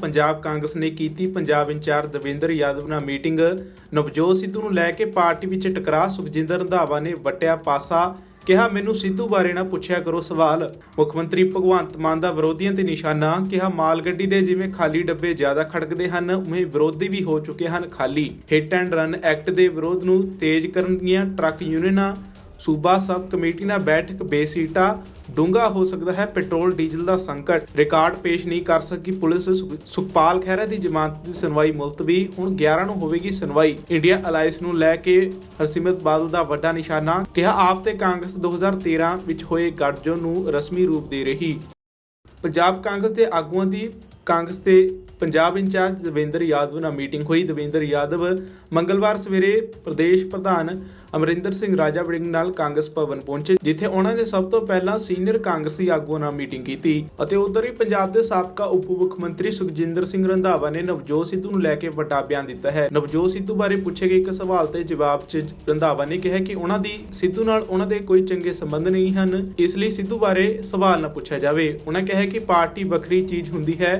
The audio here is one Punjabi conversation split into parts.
ਪੰਜਾਬ ਕਾਂਗਰਸ ਨੇ ਕੀਤੀ ਪੰਜਾਬ ਇੰਚਾਰਜ ਦਵਿੰਦਰ ਯਾਦਵ ਨਾਲ ਮੀਟਿੰਗ। ਨਵਜੋਤ ਸਿੱਧੂ ਨੂੰ ਲੈ ਕੇ ਪਾਰਟੀ ਵਿੱਚ ਟਕਰਾਅ ਸੁਖਜਿੰਦਰ ਰੰਧਾਵਾ ਨੇ ਵਟਿਆ ਪਾਸਾ। ਕਿਹਾ, ਮੈਨੂੰ ਸਿੱਧੂ ਬਾਰੇ ਨਾ ਪੁੱਛਿਆ ਕਰੋ ਸਵਾਲ। ਮੁੱਖ ਮੰਤਰੀ ਭਗਵੰਤ ਮਾਨ ਦਾ ਵਿਰੋਧੀਆਂ ਤੇ ਨਿਸ਼ਾਨਾ। ਕਿਹਾ ਮਾਲ ਗੱਡੀ ਦੇ ਜਿਵੇਂ ਖਾਲੀ ਡੱਬੇ ਜ਼ਿਆਦਾ ਖੜਕਦੇ ਹਨ, ਉਵੇਂ ਵਿਰੋਧੀ ਵੀ ਹੋ ਚੁੱਕੇ ਹਨ ਖਾਲੀ। ਹਿੱਟ ਐਂਡ ਰਨ ਐਕਟ ਦੇ ਵਿਰੋਧ ਨੂੰ ਤੇਜ਼ ਕਰਨ ਦੀਆਂ ਟਰੱਕ ਯੂਨੀਅਨਾਂ ਸੂਬਾ ਸਬ ਕਮੇਟੀ ਨਾਲ ਬੈਠਕ ਬੇਸੀਟਾ ਡੂੰਘਾ ਹੋ ਸਕਦਾ ਹੈ। ਪੈਟਰੋਲ, ਡੀਜ਼ਲ ਦਾ ਸੰਕਟ। ਰਿਕਾਰਡ ਪੇਸ਼ ਨਹੀਂ ਕਰ ਸਕੀ ਪੁਲਿਸ। ਸੁਖਪਾਲ ਖਹਿਰਾ ਦੀ ਜ਼ਮਾਨਤ ਦੀ ਸੁਣਵਾਈ ਮੁਲਤਵੀ। ਹੁਣ 11 ਨੂੰ ਹੋਵੇਗੀ ਸੁਣਵਾਈ। ਇੰਡੀਆ ਅਲਾਈਸ ਨੂੰ ਲੈ ਕੇ ਹਰਸਿਮਰਤ ਬਾਦਲ ਦਾ ਵੱਡਾ ਨਿਸ਼ਾਨਾ, ਕਿਹਾ ਆਪ ਤੇ ਕਾਂਗਰਸ 2013 ਵਿੱਚ ਹੋਏ ਗੱਠਜੋੜ ਨੂੰ ਰਸਮੀ ਰੂਪ ਦੇ ਰਹੀ। ਪੰਜਾਬ ਕਾਂਗਰਸ ਦੇ ਆਗੂਆਂ ਦੀ ਕਾਂਗਰਸ ਦੇ ਪੰਜਾਬ ਇੰਚਾਰਜ ਦਵਿੰਦਰ ਯਾਦਵ ਨਾਲ ਮੀਟਿੰਗ ਹੋਈ। ਦਵਿੰਦਰ ਯਾਦਵ ਮੰਗਲਵਾਰ ਸਵੇਰੇ ਪ੍ਰਦੇਸ਼ ਪ੍ਰਧਾਨ ਅਮਰਿੰਦਰ ਸਿੰਘ ਰਾਜਾ ਵੜਿੰਗ ਨਾਲ ਕਾਂਗਰਸ ਭਵਨ ਪਹੁੰਚੇ, ਜਿੱਥੇ ਉਹਨਾਂ ਨੇ ਸਭ ਤੋਂ ਪਹਿਲਾਂ ਸੀਨੀਅਰ ਕਾਂਗਰਸੀ ਆਗੂਆਂ ਨਾਲ ਮੀਟਿੰਗ ਕੀਤੀ ਅਤੇ ਉਧਰ ਹੀ ਪੰਜਾਬ ਦੇ ਸਾਬਕਾ ਉਪ ਮੁੱਖ ਮੰਤਰੀ ਸੁਖਜਿੰਦਰ ਸਿੰਘ ਰੰਧਾਵਾ ਨੇ ਨਵਜੋਤ ਸਿੱਧੂ ਨੂੰ ਲੈ ਕੇ ਵੱਡਾ ਬਿਆਨ ਦਿੱਤਾ ਹੈ। ਨਵਜੋਤ ਸਿੱਧੂ ਬਾਰੇ ਪੁੱਛੇ ਗਏ ਇੱਕ ਸਵਾਲ ਤੇ ਜਵਾਬ 'ਚ ਰੰਧਾਵਾ ਨੇ ਕਿਹਾ ਕਿ ਉਹਨਾਂ ਦੀ ਸਿੱਧੂ ਨਾਲ ਉਹਨਾਂ ਦੇ ਕੋਈ ਚੰਗੇ ਸੰਬੰਧ ਨਹੀਂ ਹਨ, ਇਸ ਲਈ ਸਿੱਧੂ ਬਾਰੇ ਸਵਾਲ ਨਾ ਪੁੱਛਿਆ ਜਾਵੇ। ਉਹਨਾਂ ਕਿਹਾ ਕਿ ਪਾਰਟੀ ਵੱਖਰੀ ਚੀਜ਼ ਹੁੰਦੀ ਹੈ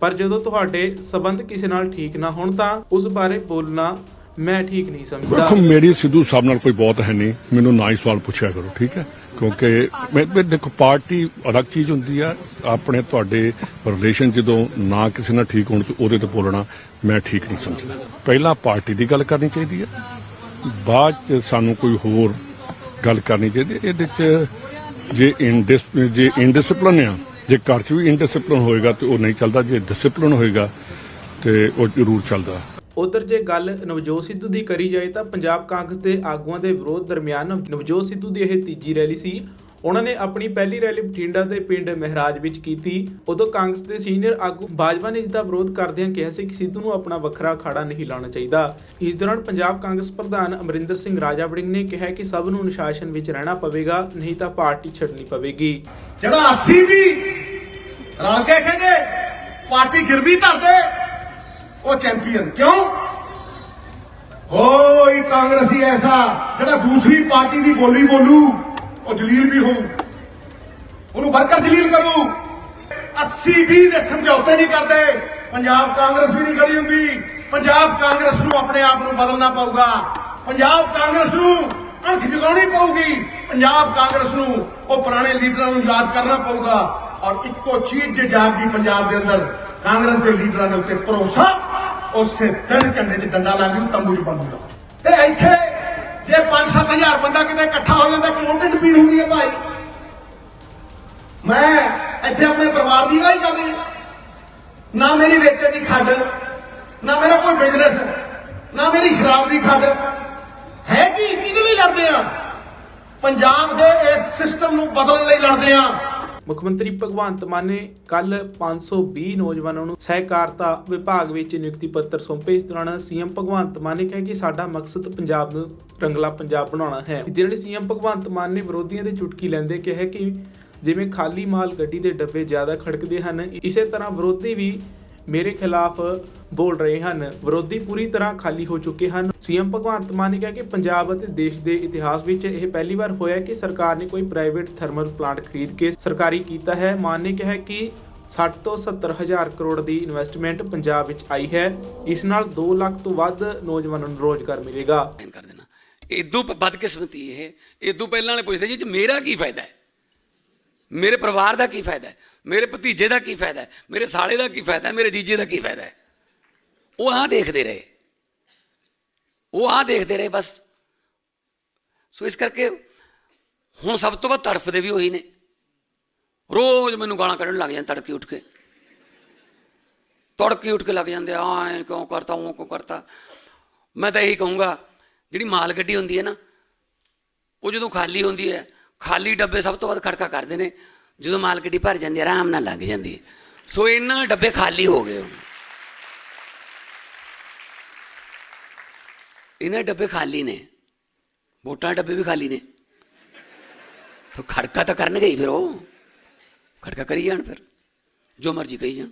ਪਰ ਜਦੋਂ ਤੁਹਾਡੇ ਸਬੰਧ ਕਿਸੇ ਨਾਲ ਠੀਕ ਨਾ ਹੋਣ ਤਾਂ ਉਸ ਬਾਰੇ ਬੋਲਣਾ ਮੈਂ ਠੀਕ ਨਹੀਂ ਸਮਝਦਾ। ਵੇਖੋ, ਮੇਰੀ ਸਿੱਧੂ ਸਾਹਿਬ ਨਾਲ ਕੋਈ ਬਹੁਤ ਹੈ ਨਹੀਂ। ਮੈਨੂੰ ਨਾ ਹੀ ਸਵਾਲ ਪੁੱਛਿਆ ਕਰੋ, ਠੀਕ ਹੈ? ਕਿਉਂਕਿ ਮੈਂ ਦੇਖੋ, ਪਾਰਟੀ ਅਲੱਗ ਚੀਜ਼ ਹੁੰਦੀ ਆ। ਆਪਣੇ ਤੁਹਾਡੇ ਰਿਲੇਸ਼ਨ ਜਦੋਂ ਨਾ ਕਿਸੇ ਨਾਲ ਠੀਕ ਹੋਣ ਤੇ ਉਹਦੇ ਤੇ ਬੋਲਣਾ ਮੈਂ ਠੀਕ ਨਹੀਂ ਸਮਝਦਾ। ਪਹਿਲਾਂ ਪਾਰਟੀ ਦੀ ਗੱਲ ਕਰਨੀ ਚਾਹੀਦੀ ਹੈ ਬਾਅਦ ਚ ਸਾਨੂੰ ਕੋਈ ਹੋਰ ਗੱਲ ਕਰਨੀ ਚਾਹੀਦੀ ਇਹਦੇ ਚ ਜੇ ਇਨਡਿਸ ਜੇ ਇਨਡਿਸਪਲਿਨ ਆ ਜੇ ਘਰ ਚ ਵੀ ਇਨਡਿਸਪਲਿਨ ਹੋਏਗਾ ਤੇ ਉਹ ਨਹੀਂ ਚੱਲਦਾ ਜੇ ਡਿਸਪਲਿਨ ਹੋਏਗਾ ਤੇ ਉਹ ਜ਼ਰੂਰ ਚੱਲਦਾ। ਉਧਰ ਜੇ ਗੱਲ ਨਵਜੋਤ ਸਿੱਧੂ ਦੀ ਕਰੀ ਜਾਏ ਤਾਂ ਪੰਜਾਬ ਕਾਂਗਰਸ ਦੇ ਆਗੂਆਂ ਦੇ ਵਿਰੋਧ ਦਰਮਿਆਨ ਨਵਜੋਤ ਸਿੱਧੂ ਦੀ ਇਹ ਤੀਜੀ ਰੈਲੀ ਸੀ। ਉਹਨਾਂ ਨੇ ਆਪਣੀ ਪਹਿਲੀ ਰੈਲੀ ਬਠਿੰਡਾ ਦੇ ਪਿੰਡ ਮਹਿਰਾਜ ਵਿੱਚ ਕੀਤੀ। ਉਦੋਂ ਕਾਂਗਰਸ ਦੇ ਸੀਨੀਅਰ ਆਗੂ ਬਾਜਵਾ ਨੇ ਇਸ ਦਾ ਵਿਰੋਧ ਕਰਦਿਆਂ ਕਿਹਾ ਸੀ ਕਿ ਸਿੱਧੂ ਨੂੰ ਆਪਣਾ ਵੱਖਰਾ ਅਖਾੜਾ ਨਹੀਂ ਲਾਉਣਾ ਚਾਹੀਦਾ। ਇਸ ਦੌਰਾਨ ਪੰਜਾਬ ਕਾਂਗਰਸ ਪ੍ਰਧਾਨ ਅਮਰਿੰਦਰ ਸਿੰਘ ਰਾਜਾ ਵੜਿੰਗ ਨੇ ਕਿਹਾ ਕਿ ਸਭ ਨੂੰ ਅਨੁਸ਼ਾਸਨ ਵਿੱਚ ਰਹਿਣਾ ਪਵੇਗਾ ਨਹੀਂ ਤਾਂ ਪਾਰਟੀ ਛੱਡਣੀ ਪਵੇਗੀ। ਜਿਹੜਾ 80 ਵੀ ਰਲ ਕੇ ਖੇਡੇ। ਪਾਰਟੀ ਗਿਰਵੀ ਧਰਦੇ ਉਹ ਚੈਂਪੀਅਨ ਕਿਉਂ? ਹੋਈ ਕਾਂਗਰਸੀ ਐਸਾ, ਜਿਹੜਾ ਦੂਸਰੀ ਪਾਰਟੀ ਦੀ ਬੋਲੀ ਬੋਲੂ, ਉਹ ਜਲੀਲ ਵੀ ਹੋਊ। ਉਹਨੂੰ ਵਰਕਰ ਜਲੀਲ ਕਰੂ। 80 20 ਦੇ ਸਮਝੌਤੇ ਨਹੀਂ ਕਰਦੇ। ਪੰਜਾਬ ਕਾਂਗਰਸ ਵੀ ਨਹੀਂ ਖੜੀ ਹੁੰਦੀ। ਪੰਜਾਬ ਕਾਂਗਰਸ ਨੂੰ ਆਪਣੇ ਆਪ ਨੂੰ ਬਦਲਣਾ ਪਊਗਾ। ਪੰਜਾਬ ਕਾਂਗਰਸ ਨੂੰ ਅੱਖ ਜਗਾਉਣੀ ਪਊਗੀ। ਪੰਜਾਬ ਕਾਂਗਰਸ ਨੂੰ ਉਹ ਪੁਰਾਣੇ ਲੀਡਰਾਂ ਨੂੰ ਯਾਦ ਕਰਨਾ ਪਊਗਾ। ਔਰ ਇੱਕੋ ਚੀਜ਼ ਜੇ ਜਾਗਦੀ ਪੰਜਾਬ ਦੇ ਅੰਦਰ, ਕਾਂਗਰਸ ਦੇ ਲੀਡਰਾਂ ਦੇ ਉੱਤੇ ਭਰੋਸਾ, ਉਸੇ ਦਿਨ ਝੰਡੇ 'ਚ ਡੰਡਾ ਲਾ ਜੂ ਤੰਬੂ 'ਚ ਬੰਦੂਗਾ ਤੇ ਇੱਥੇ ਜੇ 5-7000 ਬੰਦਾ ਕਿਤੇ ਇਕੱਠਾ ਹੋ ਜਾਂਦਾ, ਕਿਉਂ ਢਿੱਡ ਪੀੜ ਹੁੰਦੀ ਹੈ ਭਾਈ? ਮੈਂ ਇੱਥੇ ਆਪਣੇ ਪਰਿਵਾਰ ਦੀ ਗੱਲ ਕਰ ਨਾ ਮੇਰੀ ਵੇਚੇ ਦੀ ਖੱਡ, ਨਾ ਮੇਰਾ ਕੋਈ ਬਿਜ਼ਨਸ ਨਾ ਮੇਰੀ ਸ਼ਰਾਬ ਦੀ ਖੱਡ। ਹੈ ਕੀ? ਕਿਹਦੇ ਲਈ ਲੜਦੇ ਆ? ਪੰਜਾਬ ਦੇ ਇਸ ਸਿਸਟਮ ਨੂੰ ਬਦਲਣ ਲਈ ਲੜਦੇ ਆ। ਮੁੱਖ ਮੰਤਰੀ ਭਗਵੰਤ ਮਾਨ ਨੇ ਕੱਲ 520 ਨੌਜਵਾਨਾਂ ਨੂੰ ਸਹਿਕਾਰਤਾ ਵਿਭਾਗ ਵਿੱਚ ਨਿਯੁਕਤੀ ਪੱਤਰ ਸੌਂਪੇ ਇਸ ਦੌਰਾਨ ਸੀਐਮ ਭਗਵੰਤ ਮਾਨ ਨੇ ਕਿਹਾ ਕਿ ਸਾਡਾ ਮਕਸਦ ਪੰਜਾਬ ਨੂੰ ਰੰਗਲਾ ਪੰਜਾਬ ਬਣਾਉਣਾ ਹੈ। ਜਿਹੜੇ ਸੀਐਮ ਭਗਵੰਤ ਮਾਨ ਨੇ ਵਿਰੋਧੀਆਂ ਦੇ ਚੁਟਕੀ ਲੈਂਦੇ ਕਿਹਾ ਕਿ ਜਿਵੇਂ ਖਾਲੀ ਮਾਲ ਗੱਡੀ ਦੇ ਡੱਬੇ ਜ਼ਿਆਦਾ ਖੜਕਦੇ ਹਨ, ਇਸੇ ਤਰ੍ਹਾਂ ਵਿਰੋਧੀ ਵੀ ਮੇਰੇ ਖਿਲਾਫ ਬੋਲ ਰਹੇ ਹਨ। ਵਿਰੋਧੀ ਪੂਰੀ ਤਰ੍ਹਾਂ ਖਾਲੀ ਹੋ ਚੁੱਕੇ ਹਨ। ਸੀਐਮ ਭਗਵੰਤ ਮਾਨ ਨੇ ਕਿਹਾ ਕਿ ਪੰਜਾਬ ਅਤੇ ਦੇਸ਼ ਦੇ ਇਤਿਹਾਸ ਵਿੱਚ ਇਹ ਪਹਿਲੀ ਵਾਰ ਹੋਇਆ ਕਿ ਸਰਕਾਰ ਨੇ ਕੋਈ ਪ੍ਰਾਈਵੇਟ ਥਰਮਲ ਪਲਾਂਟ ਖਰੀਦ ਕੇ ਸਰਕਾਰੀ ਕੀਤਾ ਹੈ। ਮਾਨ ਨੇ ਕਿਹਾ ਕਿ 60 ਤੋਂ 70 ਹਜ਼ਾਰ ਕਰੋੜ ਦੀ ਇਨਵੈਸਟਮੈਂਟ ਪੰਜਾਬ ਵਿੱਚ ਆਈ ਹੈ। ਇਸ ਨਾਲ 2 ਲੱਖ ਤੋਂ ਵੱਧ ਨੌਜਵਾਨਾਂ ਨੂੰ ਰੋਜ਼ਗਾਰ ਮਿਲੇਗਾ। ਕਰ ਦੇਣਾ। ਇਦੋਂ ਬਦਕਿਸਮਤੀ ਇਹ। ਇਦੋਂ ਪਹਿਲਾਂ ਵਾਲੇ ਪੁੱਛਦੇ ਜੀ ਮੇਰਾ ਕੀ ਫਾਇਦਾ ਹੈ? ਮੇਰੇ ਪਰਿਵਾਰ ਦਾ ਕੀ ਫਾਇਦਾ ਹੈ? ਮੇਰੇ ਭਤੀਜੇ ਦਾ ਕੀ ਫਾਇਦਾ? ਹੈ ਮੇਰੇ ਸਾਲੇ ਦਾ ਕੀ ਫਾਇਦਾ? ਹੈ ਮੇਰੇ ਜੀਜੇ ਦਾ ਕੀ ਫਾਇਦਾ? ਹੈ ਉਹ ਆਹ ਦੇਖਦੇ ਰਹੇ। ਉਹ ਆਹ ਦੇਖਦੇ ਰਹੇ ਬਸ। ਸੋ ਇਸ ਕਰਕੇ ਹੁਣ ਸਭ ਤੋਂ ਵੱਧ ਤੜਫਦੇ ਵੀ ਉਹੀ ਨੇ। ਰੋਜ਼ ਮੈਨੂੰ ਗਾਲਾਂ ਕੱਢਣ ਲੱਗ ਜਾਂਦੇ ਤੜਕੇ ਉੱਠ ਕੇ। ਤੜਕੇ ਉੱਠ ਕੇ ਲੱਗ ਜਾਂਦੇ ਆ ਐ ਕਿਉਂ ਕਰਤਾ ਉਹ ਕਿਉਂ ਕਰਤਾ। ਮੈਂ ਤਾਂ ਇਹੀ ਕਹੂੰਗਾ, ਜਿਹੜੀ ਮਾਲ ਗੱਡੀ ਹੁੰਦੀ ਹੈ ਨਾ, ਉਹ ਜਦੋਂ ਖਾਲੀ ਹੁੰਦੀ ਹੈ, ਖਾਲੀ ਡੱਬੇ ਸਭ ਤੋਂ ਵੱਧ ਖੜਕਾ ਕਰਦੇ ਨੇ। ਜਦੋਂ ਮਾਲ ਗੱਡੀ ਭਰ ਜਾਂਦੀ ਆਰਾਮ ਨਾਲ ਲੱਗ ਜਾਂਦੀ ਸੋ ਇਹਨਾਂ ਡੱਬੇ ਖਾਲੀ ਹੋ ਗਏ ਇਹਨਾਂ ਡੱਬੇ ਖਾਲੀ ਨੇ। ਵੋਟਾਂ ਡੱਬੇ ਵੀ ਖਾਲੀ ਨੇ। ਤਾਂ ਖੜਕਾ ਤਾਂ ਕਰਨਗੇ ਹੀ ਫਿਰ ਉਹ। ਖੜਕਾ ਕਰੀ ਜਾਣ ਫਿਰ, ਜੋ ਮਰਜ਼ੀ ਕਹੀ ਜਾਣ।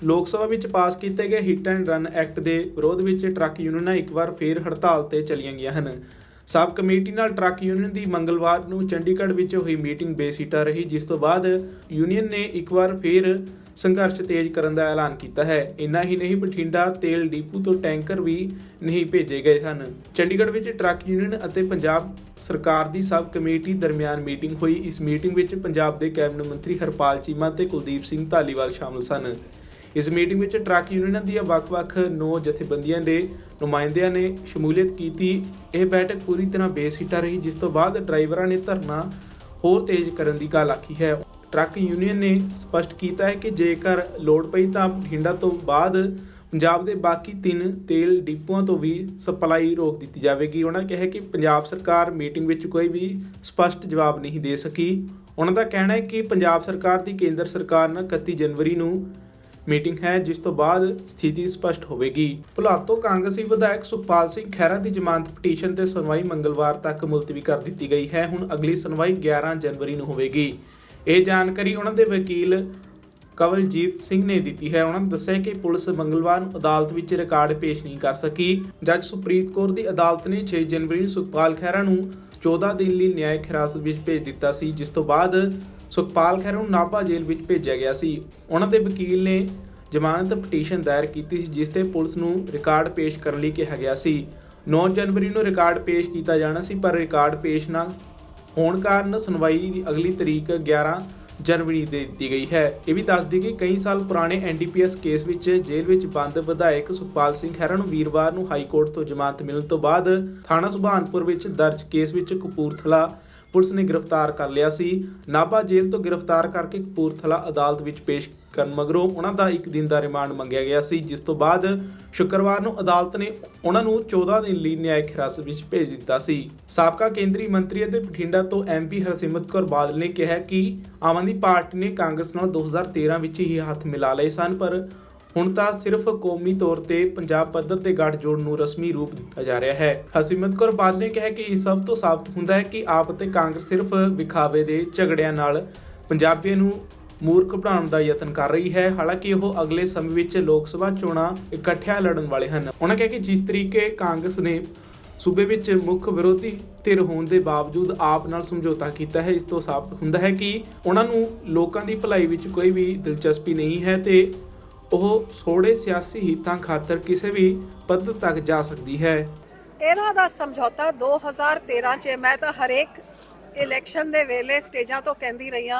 ਲੋਕ ਸਭਾ ਵਿੱਚ ਪਾਸ ਕੀਤੇ ਗਏ ਹਿੱਟ ਐਂਡ ਰਨ ਐਕਟ ਦੇ ਵਿਰੋਧ ਵਿੱਚ ਟਰੱਕ ਯੂਨੀਅਨਾਂ ਇੱਕ ਵਾਰ ਫੇਰ ਹੜਤਾਲ ਤੇ ਚਲੀਆਂ ਗਈਆਂ ਹਨ। ਸਬ ਕਮੇਟੀ ਨਾਲ ਟਰੱਕ ਯੂਨੀਅਨ ਦੀ ਮੰਗਲਵਾਰ ਨੂੰ ਚੰਡੀਗੜ੍ਹ ਵਿੱਚ ਹੋਈ ਮੀਟਿੰਗ ਬੇਸਿੱਟਾ ਰਹੀ, ਜਿਸ ਤੋਂ ਬਾਅਦ ਯੂਨੀਅਨ ਨੇ ਇੱਕ ਵਾਰ ਫਿਰ ਸੰਘਰਸ਼ ਤੇਜ਼ ਕਰਨ ਦਾ ਐਲਾਨ ਕੀਤਾ ਹੈ। ਇੰਨਾ ਹੀ ਨਹੀਂ, ਬਠਿੰਡਾ ਤੇਲ ਡੀਪੂ ਤੋਂ ਟੈਂਕਰ ਵੀ ਨਹੀਂ ਭੇਜੇ ਗਏ ਹਨ ਚੰਡੀਗੜ੍ਹ ਵਿੱਚ ਟਰੱਕ ਯੂਨੀਅਨ ਅਤੇ ਪੰਜਾਬ ਸਰਕਾਰ ਦੀ ਸਬ ਕਮੇਟੀ ਦਰਮਿਆਨ ਮੀਟਿੰਗ ਹੋਈ। ਇਸ ਮੀਟਿੰਗ ਵਿੱਚ ਪੰਜਾਬ ਦੇ ਕੈਬਨਿਟ ਮੰਤਰੀ ਹਰਪਾਲ ਚੀਮਾ ਤੇ ਕੁਲਦੀਪ ਸਿੰਘ ਧਾਲੀਵਾਲ ਸ਼ਾਮਲ ਸਨ। ਇਸ ਮੀਟਿੰਗ ਵਿੱਚ ਟਰੱਕ ਯੂਨੀਅਨ ਦੀਆਂ ਵੱਖ-ਵੱਖ ਨੌ ਜਥੇਬੰਦੀਆਂ ਦੇ ਨੁਮਾਇੰਦਿਆਂ ਨੇ ਸ਼ਮੂਲੀਅਤ ਕੀਤੀ। ਇਹ ਬੈਠਕ ਪੂਰੀ ਤਰ੍ਹਾਂ ਬੇਸਿੱਟਾ ਰਹੀ, ਜਿਸ ਤੋਂ ਬਾਅਦ ਡਰਾਈਵਰਾਂ ਨੇ ਧਰਨਾ ਹੋਰ ਤੇਜ਼ ਕਰਨ ਦੀ ਗੱਲ ਆਖੀ ਹੈ। ਟਰੱਕ ਯੂਨੀਅਨ ਨੇ ਸਪਸ਼ਟ ਕੀਤਾ ਹੈ ਕਿ ਜੇਕਰ ਲੋੜ ਪਈ ਤਾਂ ਬਠਿੰਡਾ ਤੋਂ ਬਾਅਦ ਪੰਜਾਬ ਦੇ ਬਾਕੀ ਤਿੰਨ ਤੇਲ ਡਿਪੂਆਂ ਤੋਂ ਵੀ ਸਪਲਾਈ ਰੋਕ ਦਿੱਤੀ ਜਾਵੇਗੀ। ਉਹਨਾਂ ਕਿਹਾ ਕਿ ਪੰਜਾਬ ਸਰਕਾਰ ਮੀਟਿੰਗ ਵਿੱਚ ਕੋਈ ਵੀ ਸਪਸ਼ਟ ਜਵਾਬ ਨਹੀਂ ਦੇ ਸਕੀ। ਉਹਨਾਂ ਦਾ ਕਹਿਣਾ ਹੈ ਕਿ ਪੰਜਾਬ ਸਰਕਾਰ ਦੀ ਕੇਂਦਰ ਸਰਕਾਰ ਨਾਲ 31 ਜਨਵਰੀ ਨੂੰ ਮੀਟਿੰਗ ਹੈ, ਜਿਸ ਤੋਂ ਬਾਅਦ ਸਥਿਤੀ ਸਪਸ਼ਟ ਹੋਵੇਗੀ। ਭੁਲਾਤੋ ਕਾਂਗਰਸੀ ਵਿਧਾਇਕ ਸੁਖਪਾਲ ਸਿੰਘ ਖਹਿਰਾ ਦੀ ਜ਼ਮਾਨਤ ਪਟੀਸ਼ਨ ਤੇ ਸੁਣਵਾਈ ਮੰਗਲਵਾਰ ਤੱਕ ਮੁਲਤਵੀ ਕਰ ਦਿੱਤੀ ਗਈ ਹੈ। ਹੁਣ ਅਗਲੀ ਸੁਣਵਾਈ 11 ਜਨਵਰੀ ਨੂੰ ਹੋਵੇਗੀ। ਇਹ ਜਾਣਕਾਰੀ ਉਹਨਾਂ ਦੇ ਵਕੀਲ ਕਵਲਜੀਤ ਸਿੰਘ ਨੇ ਦਿੱਤੀ ਹੈ। ਉਹਨਾਂ ਨੇ ਦੱਸਿਆ ਕਿ ਪੁਲਿਸ ਮੰਗਲਵਾਰ ਨੂੰ ਅਦਾਲਤ ਵਿੱਚ ਰਿਕਾਰਡ ਪੇਸ਼ ਨਹੀਂ ਕਰ ਸਕੀ। ਜੱਜ ਸੁਪ੍ਰੀਤ ਕੌਰ ਦੀ ਅਦਾਲਤ ਨੇ 6 ਜਨਵਰੀ ਨੂੰ ਸੁਖਪਾਲ ਖਹਿਰਾ ਨੂੰ 14 ਦਿਨ ਲਈ ਨਿਆਇਕ ਹਿਰਾਸਤ ਵਿੱਚ ਭੇਜ ਦਿੱਤਾ ਸੀ, ਜਿਸ ਤੋਂ ਬਾਅਦ ਸੁਖਪਾਲ ਖਹਿਰਾ ਨੂੰ ਨਾਭਾ ਜੇਲ੍ਹ ਵਿੱਚ ਭੇਜਿਆ ਗਿਆ ਸੀ। ਉਹਨਾਂ ਦੇ ਵਕੀਲ ਨੇ ਜ਼ਮਾਨਤ ਪਟੀਸ਼ਨ ਦਾਇਰ ਕੀਤੀ ਸੀ, ਜਿਸ ਤੇ ਪੁਲਿਸ ਨੂੰ ਰਿਕਾਰਡ ਪੇਸ਼ ਕਰਨ ਲਈ ਕਿਹਾ ਗਿਆ ਸੀ। 9 ਜਨਵਰੀ ਨੂੰ ਰਿਕਾਰਡ ਪੇਸ਼ ਕੀਤਾ ਜਾਣਾ ਸੀ, ਪਰ ਰਿਕਾਰਡ ਪੇਸ਼ ਨਾ ਹੋਣ ਕਾਰਨ ਸੁਣਵਾਈ ਦੀ ਅਗਲੀ ਤਰੀਕ 11 ਜਨਵਰੀ ਦੇ ਦਿੱਤੀ ਗਈ ਹੈ। ਇਹ ਵੀ ਦੱਸ ਦਈਏ ਕਿ ਕਈ ਸਾਲ ਪੁਰਾਣੇ ਐਨਡੀਪੀਐਸ ਕੇਸ ਵਿੱਚ ਜੇਲ੍ਹ ਵਿੱਚ ਬੰਦ ਵਿਧਾਇਕ ਸੁਖਪਾਲ ਸਿੰਘ ਖਹਿਰਾ ਨੂੰ ਵੀਰਵਾਰ ਨੂੰ ਹਾਈ ਕੋਰਟ ਤੋਂ ਜ਼ਮਾਨਤ ਮਿਲਣ ਤੋਂ ਬਾਅਦ ਥਾਣਾ ਸੁਭਾਨਪੁਰ ਵਿੱਚ ਦਰਜ ਕੇਸ ਵਿੱਚ ਕਪੂਰਥਲਾ ਪੁਲਿਸ ਨੇ ਗ੍ਰਿਫਤਾਰ ਕਰ ਲਿਆ ਸੀ। ਨਾਭਾ ਜੇਲ੍ਹ ਤੋਂ ਗ੍ਰਿਫਤਾਰ ਕਰਕੇ ਕਪੂਰਥਲਾ ਅਦਾਲਤ ਵਿੱਚ ਪੇਸ਼ ਕਰਨ ਮਗਰੋਂ ਉਹਨਾਂ ਦਾ ਇੱਕ ਦਿਨ ਦਾ ਰਿਮਾਂਡ ਮੰਗਿਆ ਗਿਆ ਸੀ, ਜਿਸ ਤੋਂ ਬਾਅਦ ਸ਼ੁੱਕਰਵਾਰ ਨੂੰ ਅਦਾਲਤ ਨੇ ਉਹਨਾਂ ਨੂੰ 14 ਦਿਨ ਲਈ ਨਿਆਇਕ ਹਿਰਾਸਤ ਵਿੱਚ ਭੇਜ ਦਿੱਤਾ ਸੀ। ਸਾਬਕਾ ਕੇਂਦਰੀ ਮੰਤਰੀ ਅਤੇ ਬਠਿੰਡਾ ਤੋਂ ਐਮਪੀ ਹਰਸਿਮਰਤ ਕੌਰ ਬਾਦਲ ਨੇ ਕਿਹਾ ਕਿ ਆਮ ਆਦਮੀ ਪਾਰਟੀ ਨੇ ਕਾਂਗਰਸ ਨਾਲ 2013 ਵਿੱਚ ਹੀ ਹੱਥ ਮਿਲਾ ਲਏ ਸਨ, ਪਰ ਹੁਣ ਤਾਂ ਸਿਰਫ ਕੌਮੀ ਤੌਰ ਤੇ ਪੰਜਾਬ ਪੱਧਰ ਤੇ ਗੱਠਜੋੜ ਨੂੰ ਰਸਮੀ ਰੂਪ ਦਿੱਤਾ ਜਾ ਰਿਹਾ ਹੈ। ਹਰਸਿਮਰਤ ਕੌਰ ਬਾਦਲ ਨੇ ਕਿਹਾ ਕਿ ਇਹ ਸਭ ਤੋਂ ਸਾਬਤ ਹੁੰਦਾ ਹੈ ਕਿ ਆਪ ਅਤੇ ਕਾਂਗਰਸ ਸਿਰਫ ਵਿਖਾਵੇ ਦੇ ਝਗੜਿਆਂ ਨਾਲ ਪੰਜਾਬੀਆਂ ਨੂੰ ਮੂਰਖ ਬਣਾਉਣ ਦਾ ਯਤਨ ਕਰ ਰਹੀ ਹੈ। ਹਾਲਾਂਕਿ ਉਹ ਅਗਲੇ ਸਮੇਂ ਵਿੱਚ ਲੋਕ ਸਭਾ ਚੋਣਾਂ ਇਕੱਠਿਆਂ ਲੜਨ ਵਾਲੇ ਹਨ। ਉਹਨਾਂ ਕਿਹਾ ਕਿ ਜਿਸ ਤਰੀਕੇ ਕਾਂਗਰਸ ਨੇ ਸੂਬੇ ਵਿੱਚ ਮੁੱਖ ਵਿਰੋਧੀ ਧਿਰ ਹੋਣ ਦੇ ਬਾਵਜੂਦ ਆਪ ਨਾਲ ਸਮਝੌਤਾ ਕੀਤਾ ਹੈ, ਇਸ ਤੋਂ ਸਾਬਤ ਹੁੰਦਾ ਹੈ ਕਿ ਉਹਨਾਂ ਨੂੰ ਲੋਕਾਂ ਦੀ ਭਲਾਈ ਵਿੱਚ ਕੋਈ ਵੀ ਦਿਲਚਸਪੀ ਨਹੀਂ ਹੈ ਤੇ ਉਹ ਥੋੜੇ ਸਿਆਸੀ ਹਿੱਤਾਂ ਖਾਤਰ ਕਿਸੇ ਵੀ ਪੱਦ ਤੱਕ ਜਾ ਸਕਦੀ ਹੈ। ਇਹਨਾਂ ਦਾ ਸਮਝੌਤਾ 2013 ਚ ਮੈਂ ਤਾਂ ਹਰੇਕ ਇਲੈਕਸ਼ਨ ਦੇ ਵੇਲੇ ਸਟੇਜਾਂ ਤੋਂ ਕਹਿੰਦੀ ਰਹੀ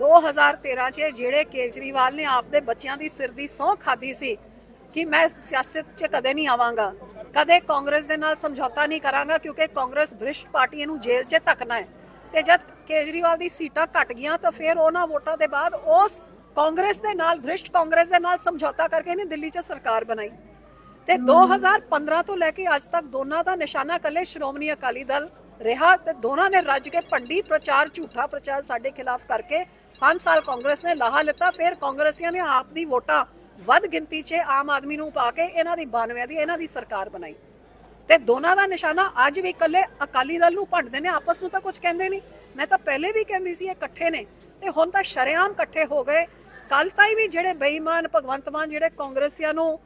2013 ਚ ਜਿਹੜੇ ਕੇਜਰੀਵਾਲ ਨੇ ਆਪਦੇ ਬੱਚਿਆਂ ਦੀ ਸਿਰ ਦੀ ਸਹੁੰ ਖਾਦੀ ਸੀ ਕਿ ਮੈਂ ਸਿਆਸਤ 'ਚ ਕਦੇ ਨਹੀਂ ਆਵਾਂਗਾ। ਕਦੇ ਕਾਂਗਰਸ ਦੇ ਨਾਲ ਸਮਝੌਤਾ ਨਹੀਂ ਕਰਾਂਗਾ ਕਿਉਂਕਿ ਕਾਂਗਰਸ ਭ੍ਰਿਸ਼ਟ ਪਾਰਟੀ ਨੂੰ ਜੇਲ੍ਹ 'ਚ ਧੱਕਣਾ ਹੈ। ਤੇ ਜਦ ਕੇਜਰੀਵਾਲ ਦੀ ਸੀਟਾਂ ਘਟ ਗਈਆਂ ਤਾਂ ਫਿਰ ਉਹਨਾਂ ਵੋਟਾਂ ਦੇ ਬਾਅਦ ਉਸ ਕਾਂਗਰਸ ਦੇ ਨਾਲ ਭ੍ਰਿਸ਼ਟ ਕਾਂਗਰਸ ਦੇ ਨਾਲ ਸਮਝੌਤਾ ਕਰਕੇ ਇਹਨੇ ਦਿੱਲੀ 'ਚ ਸਰਕਾਰ ਬਣਾਈ। ਤੇ 2015 ਤੋਂ ਲੈ ਕੇ ਅੱਜ ਤੱਕ ਦੋਨਾਂ ਦਾ ਨਿਸ਼ਾਨਾ ਕੱਲੇ ਸ਼੍ਰੋਮਣੀ ਅਕਾਲੀ ਦਲ ਰਿਹਾ ਤੇ ਦੋਨਾਂ ਨੇ ਰੱਜ ਕੇ ਪੰਡੀ ਪ੍ਰਚਾਰ ਝੂਠਾ ਪ੍ਰਚਾਰ ਸਾਡੇ ਖਿਲਾਫ ਕਰਕੇ 5 ਸਾਲ ਕਾਂਗਰਸ ਨੇ ਲਾਹਾ ਲਿੱਤਾ। ਫਿਰ ਕਾਂਗਰਸੀਆਂ ਨੇ ਆਪ ਦੀ ਵੋਟਾਂ ਵੱਧ ਗਿਣਤੀ 'ਚ ਆਮ ਆਦਮੀ ਨੂੰ ਪਾ ਕੇ ਇਹਨਾਂ ਦੀ 92 ਦੀ ਇਹਨਾਂ ਦੀ ਸਰਕਾਰ ਬਣਾਈ। ਤੇ ਦੋਨਾਂ ਦਾ ਨਿਸ਼ਾਨਾ ਅੱਜ ਵੀ ਇਕੱਲੇ ਅਕਾਲੀ ਦਲ ਨੂੰ ਭੰਡਦੇ ਨੇ ਆਪਸ ਨੂੰ ਤਾਂ ਕੁਝ ਕਹਿੰਦੇ ਨਹੀਂ। ਮੈਂ ਤਾਂ ਪਹਿਲੇ ਵੀ ਕਹਿੰਦੀ ਸੀ ਇਹ ਇਕੱਠੇ ਨੇ। ਤੇ ਹੁਣ ਤਾਂ ਸ਼ਰੇਆਮ ਇਕੱਠੇ ਹੋ ਗਏ। ਕੱਲ ਤਾਈ ਵੀ ਜਿਹੜੇ ਬੇਈਮਾਨ ਭਗਵੰਤ ਮਾਨ, ਜਿਹੜੇ ਕਾਂਗਰਸੀਆਂ ਨੂੰ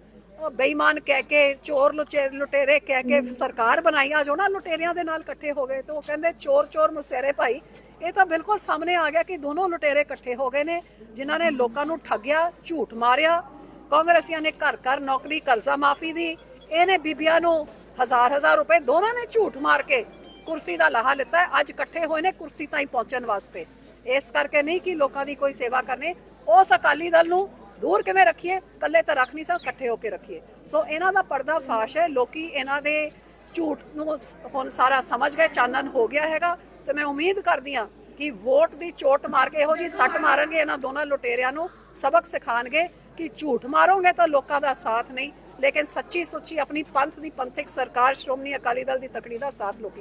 ਬੇਈਮਾਨ ਕਹਿ ਕੇ, ਚੋਰ ਲੁਚੇ, ਲੁਟੇਰੇ ਕਹਿ ਕੇ ਸਰਕਾਰ ਬਣਾਈ, ਅੱਜ ਉਹਨਾਂ ਲੁਟੇਰਿਆਂ ਦੇ ਨਾਲ ਇਕੱਠੇ ਹੋ ਗਏ ਤੇ ਉਹ ਕਹਿੰਦੇ ਚੋਰ ਚੋਰ ਮੁਸੇਰੇ ਭਾਈ। ਇਹ ਤਾਂ ਬਿਲਕੁਲ ਸਾਹਮਣੇ ਆ ਗਿਆ ਕਿ ਦੋਨੋਂ ਲੁਟੇਰੇ ਇਕੱਠੇ ਹੋ ਗਏ ਨੇ, ਜਿਨ੍ਹਾਂ ਨੇ ਲੋਕਾਂ ਨੂੰ ਠੱਗਿਆ, ਝੂਠ ਮਾਰਿਆ। ਕਾਂਗਰਸੀਆਂ ਨੇ ਘਰ ਘਰ ਨੌਕਰੀ, ਕਰਜ਼ਾ ਮਾਫੀ ਦੀ। ਇਹਨੇ ਬੀਬੀਆਂ ਨੂੰ ਹਜ਼ਾਰ ਹਜ਼ਾਰ ਰੁਪਏ ਦੋਨਾਂ ਨੇ ਝੂਠ ਮਾਰ ਕੇ ਕੁਰਸੀ ਦਾ ਲਾਹਾ ਲਿੱਤਾ। ਅੱਜ ਇਕੱਠੇ ਹੋਏ ਨੇ ਕੁਰਸੀ ਤਾਈਂ ਪਹੁੰਚਣ ਵਾਸਤੇ। ਇਸ ਕਰਕੇ ਨਹੀਂ ਕਿ ਲੋਕਾਂ ਦੀ ਕੋਈ ਸੇਵਾ ਕਰਨੇ। ਉਸ ਅਕਾਲੀ ਦਲ ਨੂੰ ਦੂਰ ਕਿਵੇਂ ਰੱਖੀਏ? ਇਕੱਲੇ ਤਾਂ ਰੱਖ ਨਹੀਂ ਸਕ ਇਕੱਠੇ ਹੋ ਕੇ ਰੱਖੀਏ। ਸੋ ਇਹਨਾਂ ਦਾ ਪਰਦਾ ਫਾਸ਼ ਹੈ। ਲੋਕੀ ਇਹਨਾਂ ਦੇ ਝੂਠ ਨੂੰ ਹੁਣ ਸਾਰਾ ਸਮਝ ਗਏ, ਚਾਨਣ ਹੋ ਗਿਆ ਹੈਗਾ। ਤੇ ਮੈਂ ਉਮੀਦ ਕਰਦੀ ਹਾਂ ਕਿ ਵੋਟ ਦੀ ਚੋਟ ਮਾਰ ਕੇ ਇਹੋ ਜੀ ਸੱਟ ਮਾਰਨਗੇ, ਇਹਨਾਂ ਦੋਨਾਂ ਲੁਟੇਰਿਆਂ ਨੂੰ ਸਬਕ ਸਿਖਾਣਗੇ ਕਿ ਝੂਠ ਮਾਰੋਗੇ ਤਾਂ ਲੋਕਾਂ ਦਾ ਸਾਥ ਨਹੀਂ। ਲੇਕਿਨ ਸੱਚੀ ਸੁੱਚੀ ਆਪਣੀ ਪੰਥ ਦੀ ਪੰਥਿਕ ਸਰਕਾਰ, ਸ਼੍ਰੋਮਣੀ ਅਕਾਲੀ ਦਲ ਦੀ ਤਕੜੀ ਦਾ ਸਾਥ ਲੋਕੀ